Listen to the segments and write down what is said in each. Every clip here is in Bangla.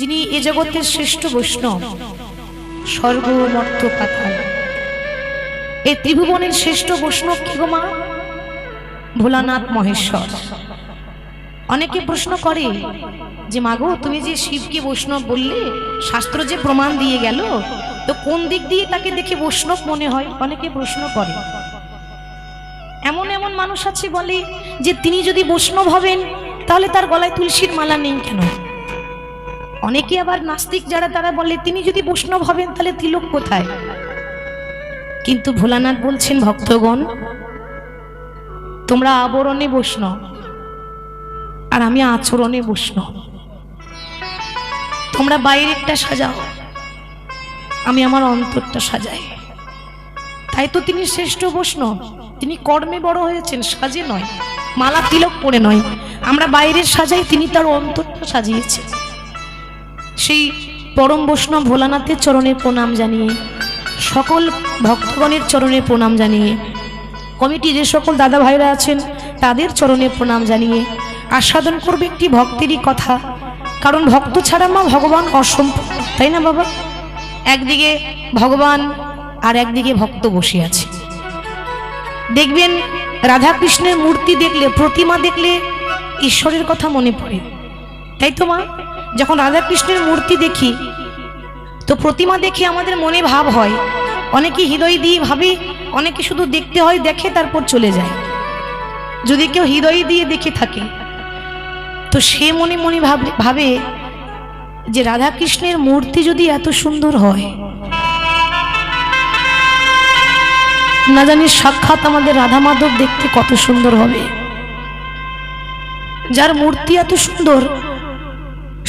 যিনি এ জগতের শ্রেষ্ঠ বৈষ্ণব স্বর্গমর্থ পাতাল এই ত্রিভুবনের শ্রেষ্ঠ বৈষ্ণব কি গো মা? ভোলানাথ মহেশ্বর। অনেকে প্রশ্ন করে যে মাগো তুমি যে শিবকে বৈষ্ণব বললে, শাস্ত্র যে প্রমাণ দিয়ে গেল, তো কোন দিক দিয়ে তাকে দেখে বৈষ্ণব মনে হয়? অনেকে প্রশ্ন করে। এমন এমন মানুষ আছে বলে যে, তিনি যদি বৈষ্ণব হবেন, তাহলে তার গলায় তুলসীর মালা নেই কেন? অনেকে আবার নাস্তিক যারা, তারা বলে, তিনি যদি বৈষ্ণব হবেন, তাহলে তিলক কোথায়? কিন্তু ভোলানাথ বলছেন, ভক্তগণ, তোমরা আবরণে বৈষ্ণব, আর আমি আচরণে বৈষ্ণব। তোমরা বাইরেরটা সাজাও, আমি আমার অন্তরটা সাজাই। তাই তো তিনি শ্রেষ্ঠ বৈষ্ণব। তিনি কর্মে বড় হয়েছেন, সাজে নয়, মালা তিলক পরে নয়। আমরা বাইরের সাজাই, তিনি তার অন্তরটা সাজিয়েছেন। সেই পরম বৈষ্ণব ভোলানাথের চরণে প্রণাম জানিয়ে, সকল ভক্তগণের চরণে প্রণাম জানিয়ে, কমিটি যে সকল দাদা ভাইরা আছেন তাদের চরণে প্রণাম জানিয়ে আস্বাদন করবে একটি ভক্তেরই কথা। কারণ ভক্ত ছাড়া মা ভগবান অসম্পূর্ণ, তাই না বাবা? একদিকে ভগবান আর একদিকে ভক্ত বসে আছে। দেখবেন রাধাকৃষ্ণের মূর্তি দেখলে, প্রতিমা দেখলে ঈশ্বরের কথা মনে পড়ে। তাই তো মা? যখন রাধাকৃষ্ণের মূর্তি দেখি, তো প্রতিমা দেখে আমাদের মনে ভাব হয়, অনেকে হৃদয় দিয়ে ভাবে, অনেকে শুধু দেখতে হয়, দেখে তারপর চলে যায়। যদি কেউ হৃদয় দিয়ে দেখে থাকে, তো সে মনে মনে ভাবে ভাবে যে রাধাকৃষ্ণের মূর্তি যদি এত সুন্দর হয়। না জানি সাক্ষাৎ আমাদের রাধা মাধব দেখতে কত সুন্দর হবে। যার মূর্তি এত সুন্দর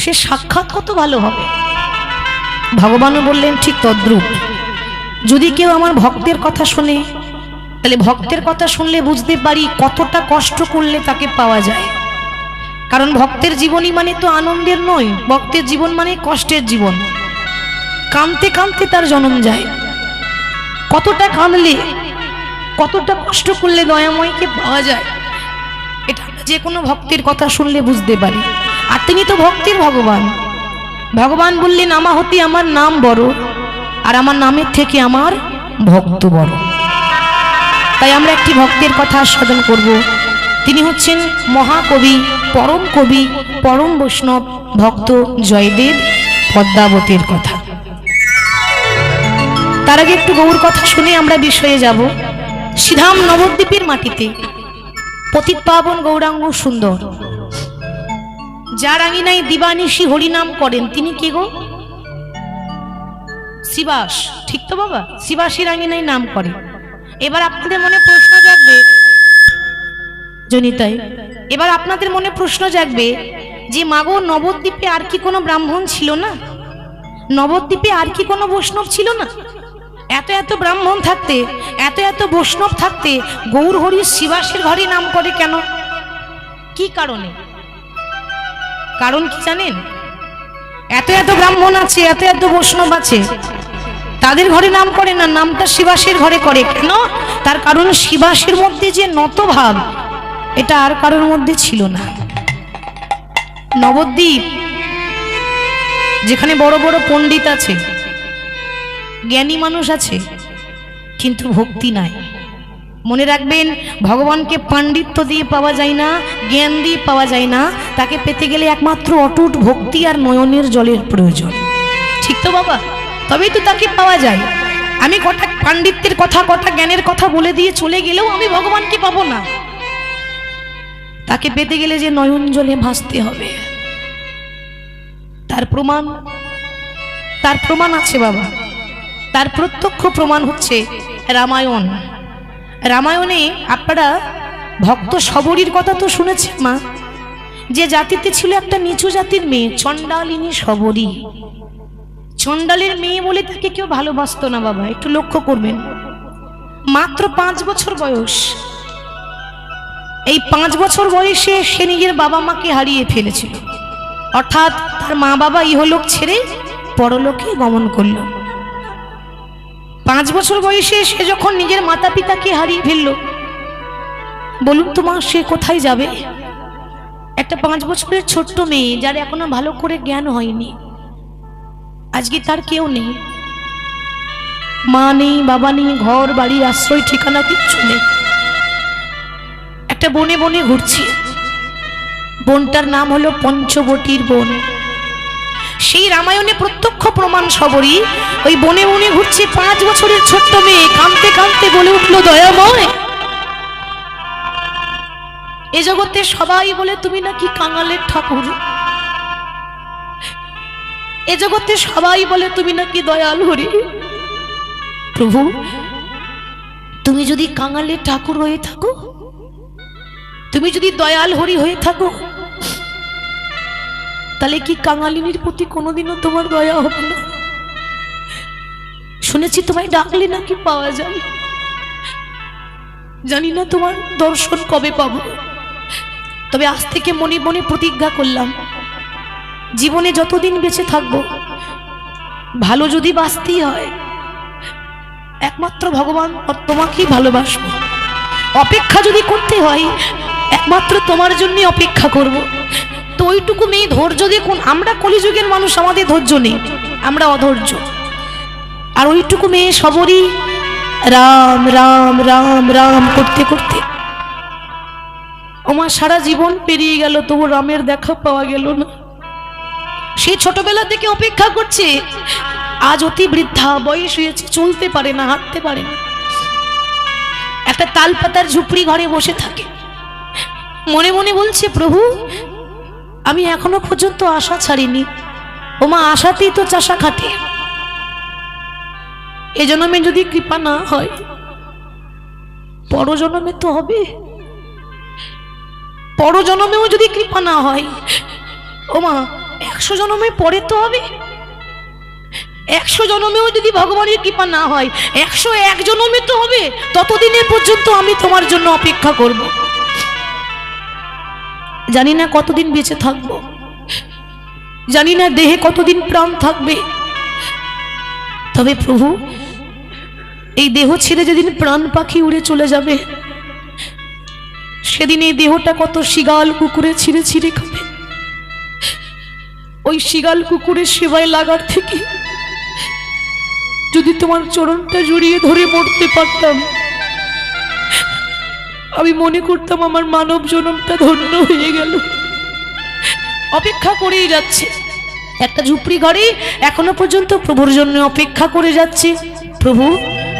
সে সাক্ষাৎ কত ভালো হবে? ভগবানও বললেন, ঠিক তদ্রূপ। যদি কেউ আমার ভক্তের কথা শোনে, তাহলে ভক্তের কথা শুনলে বুঝতে পারি কতটা কষ্ট করলে তাকে পাওয়া যায়। কারণ ভক্তের জীবনই মানে তো আনন্দের নয়, ভক্তের জীবন মানে কষ্টের জীবন। কাঁদতে কাঁদতে তার জন্ম যায়। কতটা কাঁদলে, কতটা কষ্ট করলে দয়াময়কে পাওয়া যায়, এটা যে কোনো ভক্তের কথা শুনলে বুঝতে পারি। আর তিনি তো ভক্তির ভগবান। ভগবান বললেন আমা হতে আমার নাম বড়, আর আমার নামের থেকে আমার ভক্ত বড়। তাই আমরা একটি ভক্তের কথা আস্বাদন করব। তিনি হচ্ছেন মহাকবি, পরম কবি, পরম বৈষ্ণব ভক্ত জয়দেব পদ্মাবতীর কথা। তার আগে একটু গৌর কথা শুনে আমরা বিষয়ে যাব। শ্রীধাম নবদ্বীপের মাটিতে পতিত পাবন গৌরাঙ্গ সুন্দর। যার আঙিনায় দিবানিশি হরিনাম করেন, তিনি কে গো? শিবাস, ঠিক তো বাবা? শিবাসীর আঙিনায় নাম করে। এবার আপনাদের মনে প্রশ্ন জাগবে, জনিতাই, এবার আপনাদের মনে প্রশ্ন জাগবে যে, মাগো, নবদ্বীপে আর কি কোনো ব্রাহ্মণ ছিল না? নবদ্বীপে আর কি কোনো বৈষ্ণব ছিল না? এত এত ব্রাহ্মণ থাকতে, এত এত বৈষ্ণব থাকতে গৌর হরি শিবাসের ঘরে নাম করে কেন? কি কারণে? কারণ কি জানেন? এত এত ব্রাহ্মণ আছে, এত এত বৈষ্ণব আছে, তাদের ঘরে নাম করে না, নামটা শিবাসের ঘরে করে কেন? তার কারণ শিবাসের মধ্যে যে নত ভাব এটা আর কারোর মধ্যে ছিল না। নবদ্বীপ, যেখানে বড় বড় পণ্ডিত আছে, জ্ঞানী মানুষ আছে, কিন্তু ভক্তি নাই। মনে রাখবেন, ভগবানকে পাণ্ডিত্য দিয়ে পাওয়া যায় না, জ্ঞান দিয়ে পাওয়া যায় না, তাকে পেতে গেলে একমাত্র অটুট ভক্তি আর নয়নের জলের প্রয়োজন। ঠিক তো বাবা? তবেই তো তাকে পাওয়া যায়। আমি কটা পাণ্ডিত্যের কথা, কটা জ্ঞানের কথা বলে দিয়ে চলে গেলেও আমি ভগবানকে পাবো না। তাকে পেতে গেলে যে নয়ন জলে ভাসতে হবে। তার প্রমাণ তার প্রমাণ আছে বাবা। তার প্রত্যক্ষ প্রমাণ হচ্ছে রামায়ণ। রামায়ণে আপনারা ভক্ত সবরীর কথা তো শুনেছেন, মা। যে জাতিতে ছিল একটা নিচু জাতির মেয়ে, চণ্ডালিনী সবরী চণ্ডালের মেয়ে বলে তাকে কেউ ভালোবাসতো না, বাবা। একটু লক্ষ্য করবেন। মাত্র পাঁচ বছর বয়স। এই পাঁচ বছর বয়সে সে নিজের বাবা মাকে হারিয়ে ফেলেছিল। অর্থাৎ তার মা বাবা ইহলোক ছেড়ে পরলোকে গমন করল। পাঁচ বছর বয়সে সে যখন নিজের মাতা পিতাকে হারিয়ে ফেলল, বলুন তো মা, সে কোথায় যাবে? একটা পাঁচ বছরের ছোট্ট মেয়ে, যার এখনও ভালো করে জ্ঞান হয়নি, আজকে তার কেউ নেই। মা নেই, বাবা নেই, ঘর, বাড়ি, আশ্রয়, ঠিকানা কিচ্ছু নেই। একটা বনে বনে ঘুরছি। বনটার নাম হলো পঞ্চবটির বন। সেই রামায়ণে প্রত্যক্ষ প্রমাণ সবরই। ওই বনে বনে ঘুরছে পাঁচ বছরের ছোট্ট মেয়ে। কাঁদতে কাঁদতে বলে উঠল, দয়াময়! এ জগতে সবাই বলে, তুমি নাকি কাঙালের ঠাকুর? এ জগতে সবাই বলে, তুমি নাকি দয়াল হরি প্রভু, তুমি যদি কাঙালের ঠাকুর হয়ে থাকো, তুমি যদি দয়াল হরি হয়ে থাকো তাহলে কি কাঙালিনীর প্রতি কোনোদিনও তোমার দয়া হবে না? শুনেছি তোমায় ডাকলে নাকি পাওয়া যায়। জানি না তোমার দর্শন কবে পাব। তবে আজ থেকে মনে মনে প্রতিজ্ঞা করলাম, জীবনে যতদিন বেঁচে থাকব, ভালো যদি বাঁচতেই হয়, একমাত্র ভগবান তোমাকেই ভালোবাসবো। অপেক্ষা যদি করতে হয়, একমাত্র তোমার জন্যই অপেক্ষা করব। তো ওইটুকু মেয়ে ধৈর্য দেখুন, আমরা কলিযুগের মানুষ, আমাদের ধৈর্য নেই, আমরা অধৈর্য। আর ওইটুকু মেয়ে সবরই রাম রাম রাম রাম করতে করতে। আমার সারা জীবন পেরিয়ে গেল, তবু রামের দেখা পাওয়া গেল না। সে ছোটবেলা থেকে অপেক্ষা করছে, আজ অতি বৃদ্ধা, বয়স হয়েছে, চলতে পারে না, হাঁটতে পারে না। একটা তাল পাতার ঝুপড়ি ঘরে বসে থাকে। মনে মনে বলছে, প্রভু আমি এখনও পর্যন্ত আশা ছাড়িনি। ওমা, আশাতেই তো চাষা খাটে। এ জন্মে যদি কৃপা না হয়, পরজন্মে তো হবে। পরজন্মেও যদি কৃপা না হয়, ওমা, একশো জন্মে পরে তো হবে। একশো জন্মেও যদি ভগবানের কৃপা না হয়, একশো এক জন্মে তো হবে। ততদিনের পর্যন্ত আমি তোমার জন্য অপেক্ষা করব। জানি না কতদিন বেঁচে থাকব। জানি না দেহে কতদিন প্রাণ থাকবে। তবে প্রভু, এই দেহ ছেড়ে যেদিন প্রাণ পাখি উড়ে চলে যাবে, সেদিন এই দেহটা কত শিগাল কুকুরে ছিঁড়ে ছিঁড়ে খাবে। ওই শিগাল কুকুরের সেবায় লাগার থেকে যদি তোমার চরণটা জড়িয়ে ধরে মরতে পারতাম আমি মনে করতাম আমার মানব জনমটা ধন্য হয়ে গেল। অপেক্ষা করেই যাচ্ছে। একটা ঝুপড়ি ঘরে এখনও পর্যন্ত প্রভুর জন্য অপেক্ষা করে যাচ্ছে। প্রভু,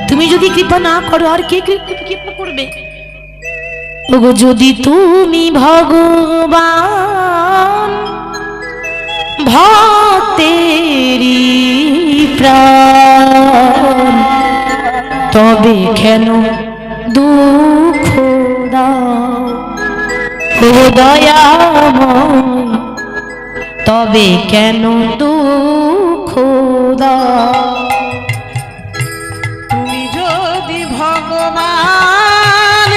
তুমি যদি কৃপা না করো, আর কে কৃপা করবে? ওগো, যদি তুমি ভগবান ভক্তেরি প্রাণ, তবে কেন দুঃখ দয়াময়। তবে কেন দুঃখ তুমি যদি ভগবান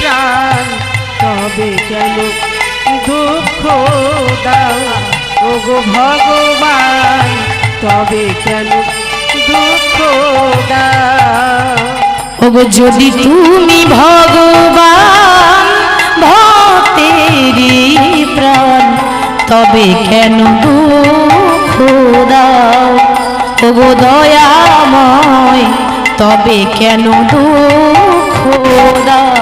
প্রাণ তবে কেন দুঃখ দাও? ওগো ভগবান তবে কেন দুঃখ দাও? ওগো যদি তুমি ভগবান ভক্তেরি প্রাণ। তবে কেন দুঃখ দাও ওগো দয়াময় তবে কেন দুঃখ দাও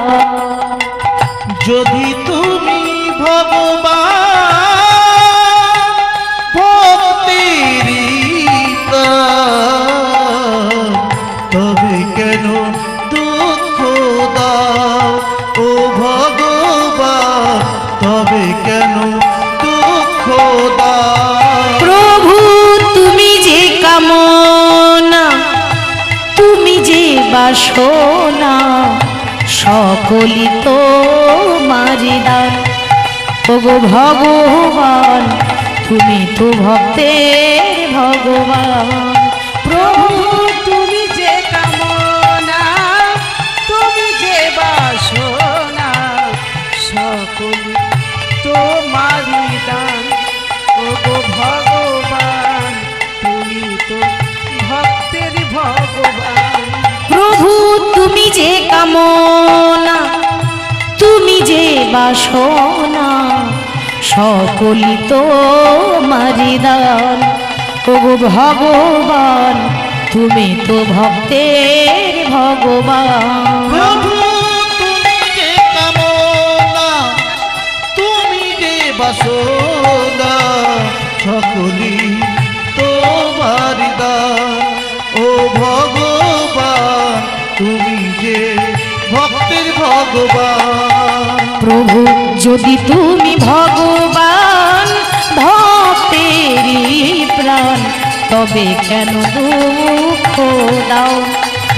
যদি যে বাসনা সকলি তো মারিদার ওগো ভগবান তুমি তো ভক্তের ভগবান। যে কামনা, তুমি যে বাসনা, সকলি তো মারিদান ওগো ভগবান, তুমি তো ভক্তের ভগবান। বাসনা সকলি তোমার দান। ও ভগবান ভগবান। প্রভু, যদি তুমি ভগবান ভক্তেরই প্রাণ, তবে কেন দুঃখ দাও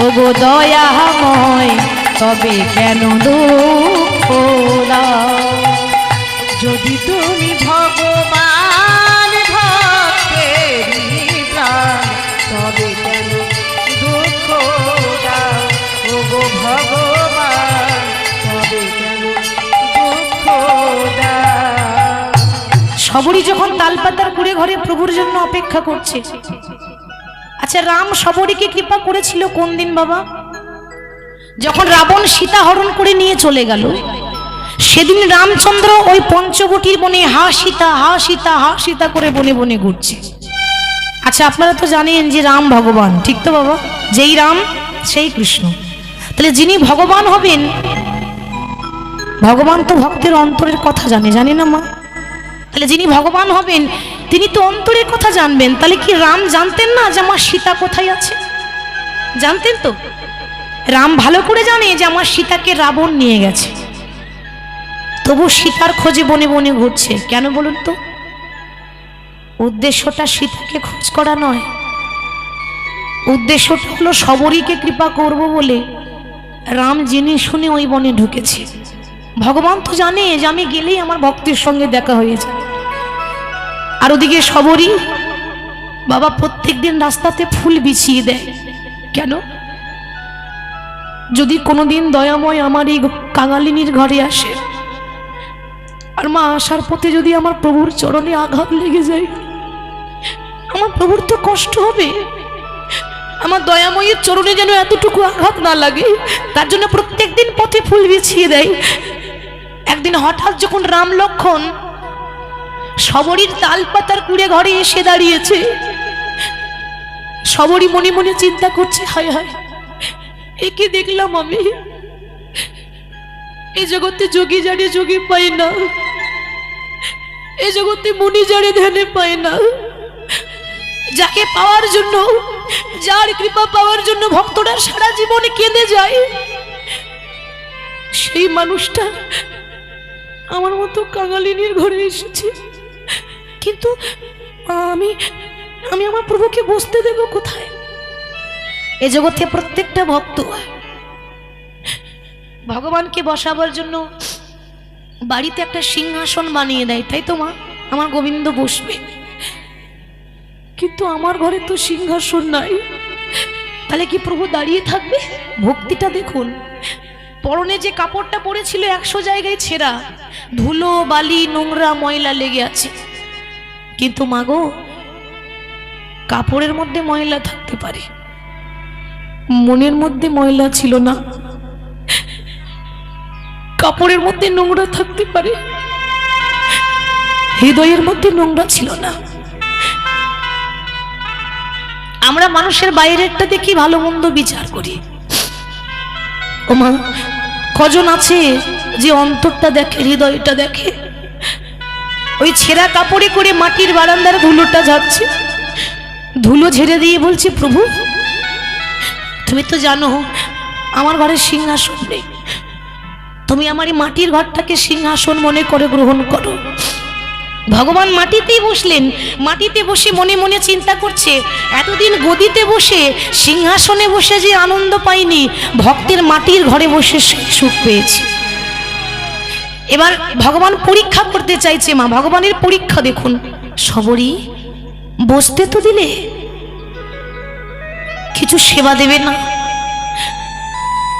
ওগো দয়াময়, তবে কেন দুঃখ দাও যদি তুমি ভগবান সবরই যখন তালপাতার কুড়ে ঘরে প্রভুর জন্য অপেক্ষা করছে। আচ্ছা রাম শবরীকে কৃপা করেছিল কোন দিন বাবা? যখন রাবণ সীতা হরণ করে নিয়ে চলে গেল, সেদিন রামচন্দ্র ওই পঞ্চবটির বনে হা সীতা হা সীতা হা সীতা করে বনে বনে ঘুরছে। আচ্ছা আপনারা তো জানেন যে রাম ভগবান, ঠিক তো বাবা? যেই রাম, সেই কৃষ্ণ। তাহলে যিনি ভগবান হবেন, ভগবান তো ভক্তের অন্তরের কথা জানে জানে না মা? তাহলে যিনি ভগবান হবেন, তিনি তো অন্তরের কথা জানবেন। তাহলে কি রাম জানতেন না যে আমার সীতা কোথায় আছে? জানতেন তো? রাম ভালো করে জানে যে আমার সীতাকে রাবণ নিয়ে গেছে। তবু সীতার খোঁজে বনে বনে ঘুরছে। কেন বলুন তো? উদ্দেশ্যটা সীতাকে খোঁজ করা নয়। উদ্দেশ্যটা হলো সবরীকে কৃপা করব বলে রাম জেনে শুনে ওই বনে ঢুকেছে। ভগবান তো জানে যে আমি গেলেই আমার ভক্তের সঙ্গে দেখা হয়ে যায় আর ওদিকে সবরই বাবা প্রত্যেক দিন রাস্তাতে ফুল বিছিয়ে দেয়। কেন? যদি কোনোদিন দয়াময় আমার এই কাঙালিনীর ঘরে আসে, আর মা আসার পথে যদি আমার প্রভুর চরণে আঘাত লেগে যায়, আমার প্রভুর তো কষ্ট হবে। আমার দয়াময়ের চরণে যেন এতটুকু আঘাত না লাগে, তার জন্য প্রত্যেক দিন পথে ফুল বিছিয়ে দেয়। একদিন হঠাৎ যখন রাম লক্ষণ সবরীর তাল পাতার কুড়ে ঘরে এসে দাঁড়িয়েছে। সবরই মনে মনে চিন্তা করছে, হায় হায়, একে দেখলাম আমি। এই জগতে যোগী জারে যোগী পাই না এই জগতে মুনি জারে ধ্যানে পায় না। যাকে পাওয়ার জন্য, যার কৃপা পাওয়ার জন্য ভক্তরা সারা জীবনে কেঁদে যায়, সেই মানুষটা আমার মতো কাঙালিনীর ঘরে এসেছে। কিন্তু আমি আমি আমার প্রভুকে বসতে দেব কোথায়? এ জগতে প্রত্যেকটা ভক্ত ভগবানকে বসাবার জন্য বাড়িতে একটা সিংহাসন বানিয়ে দেয়। তাই তো মা, আমার গোবিন্দ বসবে। কিন্তু আমার ঘরে তো সিংহাসন নাই। তাহলে কি প্রভু দাঁড়িয়ে থাকবে? ভক্তিটা দেখুন। পরনে যে কাপড়টা পরেছিল একশো জায়গায় ছেঁড়া, ধুলো, বালি, নোংরা, ময়লা লেগে আছে। কিন্তু মাগো, কাপড়ের মধ্যে ময়লা থাকতে পারে। মনের মধ্যে ময়লা ছিল না। কাপড়ের মধ্যে নোংরা থাকতে পারে। হৃদয়ের মধ্যে নোংরা ছিল না। আমরা মানুষের বাইরেরটা দেখি ভালো মন্দ বিচার করি? ও মা কজন আছে যে অন্তরটা দেখে, হৃদয়টা দেখে? ওই ছেঁড়া কাপড়ে করে মাটির বারান্দার ধুলোটা যাচ্ছে ধুলো ঝেড়ে দিয়ে বলছে, প্রভু, তুমি তো জানো, আমার ঘরে সিংহাসন নেই। তুমি আমার এই মাটির ঘরটাকে সিংহাসন মনে করে গ্রহণ করো। ভগবান মাটিতেই বসলেন। মাটিতে বসে মনে মনে চিন্তা করছে, এতদিন গদিতে বসে, সিংহাসনে বসে যে আনন্দ পাইনি, ভক্তের মাটির ঘরে বসে সুখ পেয়েছি। এবার ভগবান পরীক্ষা করতে চাইছে মা, ভগবানের পরীক্ষা দেখুন। সবরই বসতে তো দিলে। কিছু সেবা দেবে না।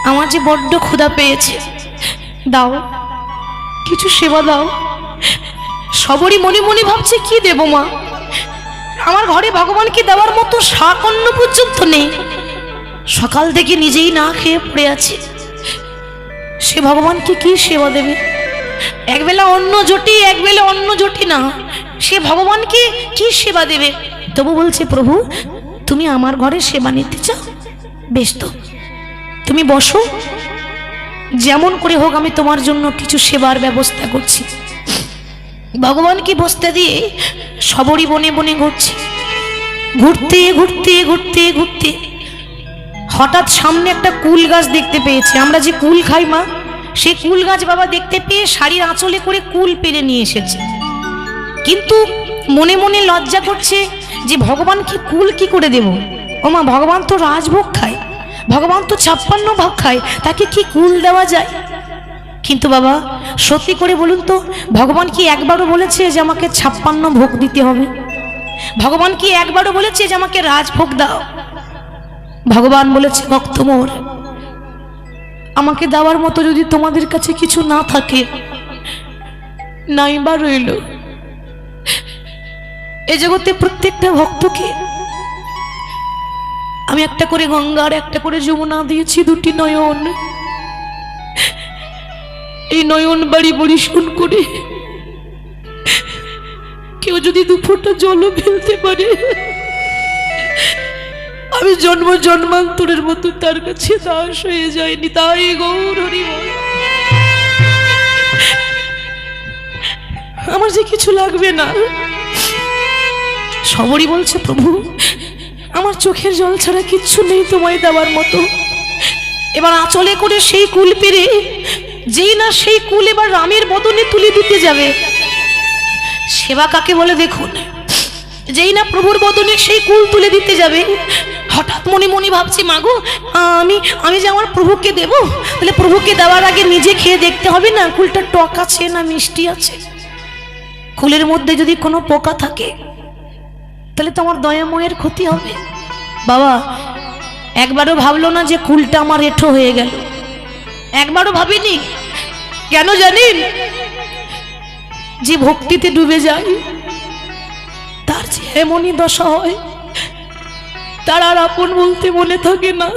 আমার যে বড্ড ক্ষুধা পেয়েছে। দাও, কিছু সেবা দাও। সবরই মনে মনে ভাবছে, কি দেব মা? আমার ঘরে ভগবানকে দেওয়ার মতো শাক অন্ন পর্যন্ত নেই। সকাল থেকে নিজেই না খেয়ে পড়ে আছে। সে ভগবানকে কি সেবা দেবে? একবেলা অন্য জটি, একবেলা অন্য জটি না। সে ভগবানকে কি? সেবা দেবে? তবু বলছে, প্রভু, তুমি আমার ঘরে সেবা নিতে চাও? বেশ তো। তুমি বসো। যেমন করে হোক আমি তোমার জন্য কিছু সেবার ব্যবস্থা করছি। ভগবানকে বসতে দিয়ে সবরই বনে বনে ঘুরছে? ঘুরতে ঘুরতে ঘুরতে ঘুরতে হঠাৎ সামনে একটা কুল গাছ দেখতে পেয়েছে। আমরা যে কুল খাই, মা সেই কুল গাছ বাবা দেখতে পেয়ে শাড়ির আঁচলে করে কুল পেরে নিয়ে এসেছে। কিন্তু মনে মনে লজ্জা করছে যে ভগবানকে কুল কি করে দেব? ও মা, ভগবান তো রাজভোগ খায়, ভগবান তো ছাপ্পান্ন ভাগ খায়, তাকে কি কুল দেওয়া যায়? কিন্তু বাবা, সত্যি করে বলুন তো, ভগবান কি একবারও বলেছে যে আমাকে ছাপ্পান্ন ভোগ দিতে হবে? ভগবান কি একবারও বলেছে যে আমাকে রাজভোগ দাও? ভগবান বলেছে, ভক্ত মোর আমাকে দেওয়ার মতো যদি তোমাদের কাছে কিছু না থাকে নাই বা রইল। এ জগতে প্রত্যেকটা ভক্তকে আমি একটা করে গঙ্গা আর একটা করে যমুনা দিয়েছি, দুটি নয়ন। এই নয়ন বাড়ি পরিশোন করে কেউ যদি দু ফোঁটা জলও ফেলতে পারে। আমি জন্ম জন্মান্তরের মতো তার কাছে দাস হয়ে যায়নি তাই গৌর আমার যে কিছু লাগবে না। সবরই বলছে, প্রভু, আমার চোখের জল ছাড়া কিচ্ছু নেই তোমায় দেওয়ার মতো। এবার আঁচলে করে সেই কুল পেরে, যেই না সেই কুল এবার রামের বদনে তুলে দিতে যাবে। সেবা কাকে বলে দেখুন? যেই না প্রভুর বদনে সেই কুল তুলে দিতে যাবে হঠাৎ মনে মনে ভাবছি মাগো আমি আমি যে আমার প্রভুকে দেব, তাহলে প্রভুকে দেওয়ার আগে নিজে খেয়ে দেখতে হবে না? কুলটা টক আছে না মিষ্টি আছে? কুলের মধ্যে যদি কোনো পোকা থাকে, তাহলে তো আমার দয়াময়ের ক্ষতি হবে। বাবা, একবারও ভাবলো না যে কুলটা আমার এঠো হয়ে গেল। একবারও ভাবিনি। কেন জানেন? যে ভক্তিতে ডুবে যায় তার যে এমনই দশা হয়। তার আর আপন বলতে মনে থাকে না।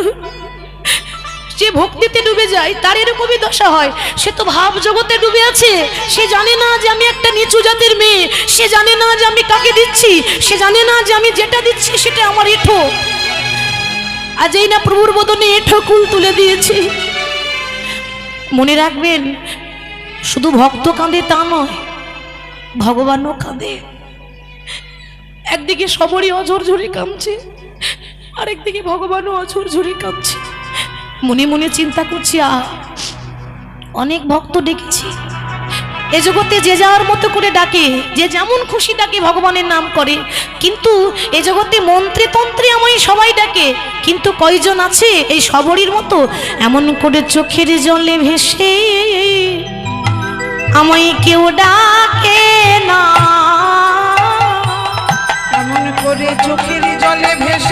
যে ভক্তিতে ডুবে যায়, তার এরকমই দশা হয়। সে তো ভাব জগতে ডুবে আছে। সে জানে না যে আমি একটা নিচু জাতের মেয়ে। সে জানে না যে আমি কাকে দিচ্ছি। সে জানে না যে আমি যেটা দিচ্ছি সেটা আমার এঠো। আজ এই না প্রভুর বদনে এঠো কুল তুলে দিয়েছি। মনে রাখবেন, শুধু ভক্ত কাঁদে তা নয়, ভগবানও কাঁদে। একদিকে সবরই অঝর ঝরে কাঁদছে। আরেকদিকে ভগবানও অঝর ঝরে কাঁদছে মনে মনে চিন্তা করছি, আ, অনেক ভক্ত ডেকেছি। এ জগতে যে যাওয়ার মতো করে ডাকে, যে যেমন খুশি ডাকে, ভগবানের নাম করে। কিন্তু এ জগতে মন্ত্রে তন্ত্রে আমায় সবাই ডাকে। কিন্তু কয়জন আছে এই সবরীর মতো? এমন করে চোখের জলে ভেসে আমায় কেউ ডাকে না। এমন করে চোখের জলে ভেসে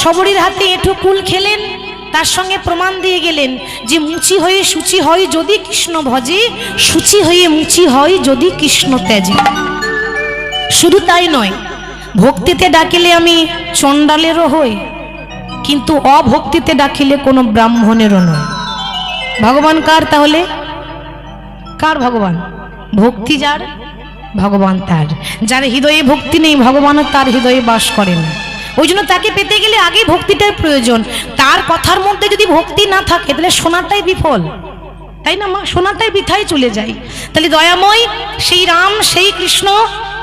সবরীর হাতে এঁঠো কুল খেলেন, তার সঙ্গে প্রমাণ দিয়ে গেলেন যে মুচি হয়ে সূচি হয় যদি কৃষ্ণ ভজে, সূচি হয়ে মুচি হয় যদি কৃষ্ণ ত্যাজে। শুধু তাই নয়, ভক্তিতে ডাকিলে আমি চণ্ডালেরও হই, কিন্তু অভক্তিতে ডাকিলে কোনো ব্রাহ্মণেরও নয় ভগবান কার তাহলে? কার ভগবান? ভক্তি যার, ভগবান তার। যার হৃদয়ে ভক্তি নেই, ভগবানও তার হৃদয়ে বাস করেন। ওই জন্য তাকে পেতে গেলে আগে ভক্তিটার প্রয়োজন। তার কথার মধ্যে যদি ভক্তি না থাকে, তাহলে শোনাটাই বিফল। তাই না মা? সোনাটাই বিথায় চলে যায়। তাহলে দয়াময়, সেই রাম, সেই কৃষ্ণ,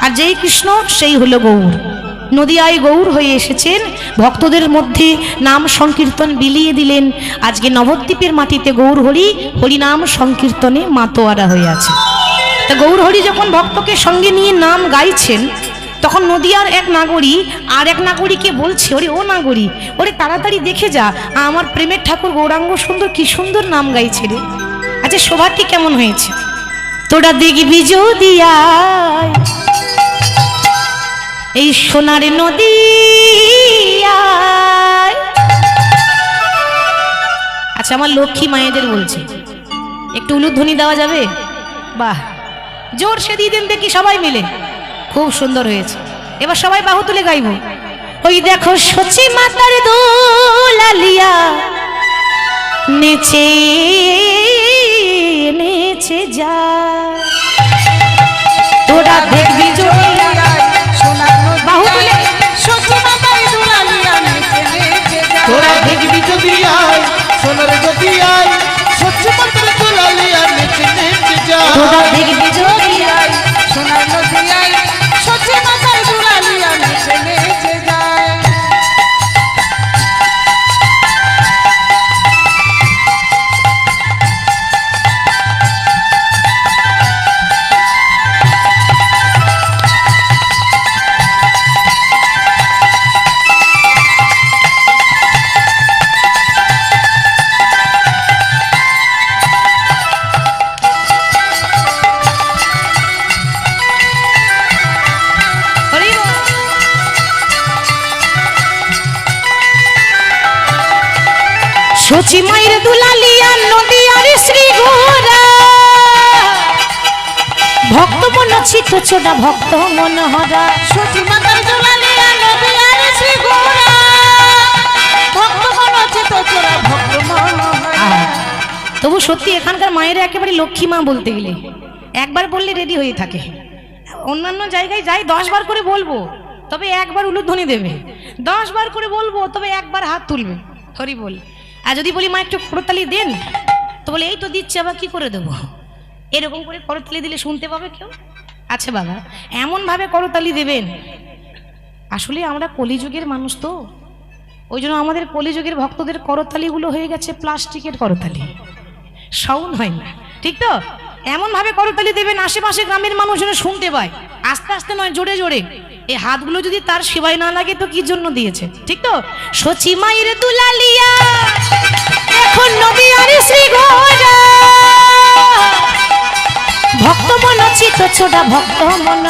আর যেই কৃষ্ণ, সেই হলো গৌর। নদিয়ায় গৌর হয়ে এসেছেন। ভক্তদের মধ্যে নাম সংকীর্তন বিলিয়ে দিলেন। আজকে নবদ্বীপের মাটিতে গৌর হরি, হরিনাম সংকীর্তনে মাতোয়ারা হয়ে আছে। তা গৌর হরি যখন ভক্তকে সঙ্গে নিয়ে নাম গাইছেন তখন নদিয়ার এক নাগরী আর এক নাগরীকে বলছে ওরে ও নাগরী ওরে তাড়াতাড়ি দেখে যা আমার প্রেমের ঠাকুর গৌরাঙ্গ সুন্দর কি সুন্দর নাম গাইছে রে। আচ্ছা শোভাটি কেমন হয়েছে? তোরা দেখবি যদি আয়, এই সোনার নদী। আচ্ছা আমার লক্ষ্মী মায়েদের বলছে একটু উলুধ্বনি দেওয়া যাবে? বাহ জোর সে দিয়ে দেন দেখি সবাই মিলে। খুব সুন্দর হয়েছে। এবার সবাই বাহু তুলে গাইব। ওই দেখো সচি মাতার দোলালিয়া নেচে নেচে যা। তোরা দেখবি যদি বাহু তুলে। সচি মাতায় দুলালিয়া নেচে নেচে। তোরা দেখবি যদি আয় সোনার যদি আয় সহ্য মাত্র নেচে নেচে যা। তোরা দেখবি যদি আয়, সোনার নদিয়ায় সচি তবু সত্যি এখানকার মায়েরা একেবারে লক্ষ্মী মা বলতে গেলে। একবার বললে রেডি হয়ে থাকে। অন্যান্য জায়গায় যাই, দশ বার করে বলব, তবে একবার উলুধ্বনি দেবে। দশ বার করে বলব, তবে একবার হাত তুলবে। হরি বল। আর যদি বলি, মা, একটু করতালি দেন? তো বলে, এই তো দিচ্ছে, আবার কি করে দেবো? এরকম করে করতালি দিলে শুনতে পাবে কেউ? আচ্ছা বাবা, এমনভাবে করতালি দেবেন? আসলে আমরা কলিযুগের মানুষ তো। ওই জন্য আমাদের কলিযুগের ভক্তদের করতালিগুলো হয়ে গেছে, প্লাস্টিকের করতালি। সাউন্ড হয় না। ঠিক তো? এমন ভাবে করতালি দেবেন আশেপাশে গ্রামের মানুষ যেন শুনতে পায়। আস্তে আস্তে নয়, জোরে জোরে। এই হাতগুলো যদি তার সেবায় না লাগে তো কি জন্য দিয়েছে? ঠিক তো? সচি মায়ের দুলালিয়া, এখন নদী আর শ্রী ঘোড়া। ভক্ত মন চিত ছোটা ভক্ত মন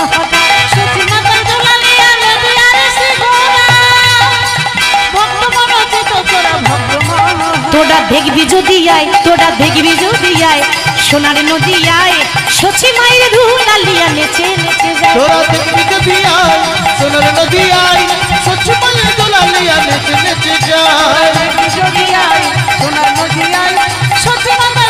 তোরা দেখবি যদি আয় তোরা দেখবি যদি আয় সোনার নদী আয় সচি মায়ের ধুনালিয়া নেচে নেচে যায়। তোরা দেখবি যদি আয় সোনার নদী আয় সচি মায়ের ধুনালিয়া নেচে নেচে যায়। যদি আয় সোনার নদী আয় সচি মায়ের